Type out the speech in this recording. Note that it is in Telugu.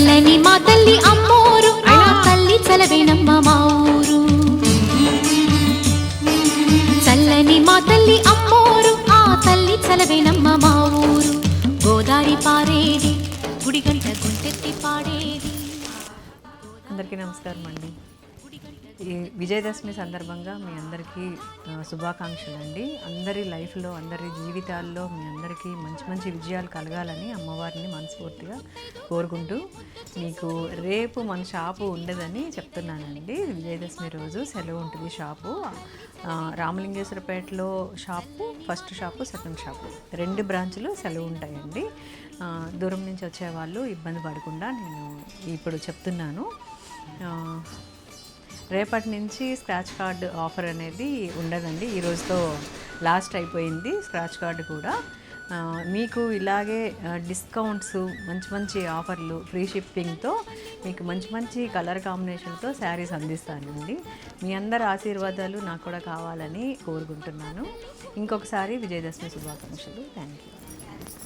చల్లని మా తల్లి అమ్మోరు. నా తల్లి చలవేనమ్మ మా ఊరు. చల్లని మా తల్లి అమ్మోరు. ఆ తల్లి చలవేనమ్మ మా ఊరు. గోదావరి పారేది గుడిగంట గుంటెత్తి పాడేది. అందరికీ నమస్కారం అండి ఈ విజయదశమి సందర్భంగా మీ అందరికీ శుభాకాంక్షలు అండి అందరి లైఫ్లో అందరి జీవితాల్లో మీ అందరికీ మంచి మంచి విజయాలు కలగాలని అమ్మవారిని మనస్ఫూర్తిగా కోరుకుంటూ మీకు రేపు మన షాపు ఉండదని చెప్తున్నానండి. విజయదశమి రోజు సెలవు ఉంటుంది shop. రామలింగేశ్వరపేటలో shop first shop second shop. రెండు బ్రాంచులు సెలవు ఉంటాయండి. దూరం నుంచి వచ్చేవాళ్ళు ఇబ్బంది పడకుండా నేను ఇప్పుడు చెప్తున్నాను. రేపటి నుంచి స్క్రాచ్ కార్డ్ ఆఫర్ అనేది ఉండదండి. ఈ రోజుతో లాస్ట్ అయిపోయింది స్క్రాచ్ కార్డు కూడా. మీకు ఇలాగే డిస్కౌంట్స్ మంచి మంచి ఆఫర్లు ఫ్రీ షిప్పింగ్తో మీకు మంచి మంచి కలర్ కాంబినేషన్తో శారీస్ అందిస్తానండి. మీ అందరి ఆశీర్వాదాలు నాకు కూడా కావాలని కోరుకుంటున్నాను. ఇంకొకసారి విజయదశమి శుభాకాంక్షలు. Thank you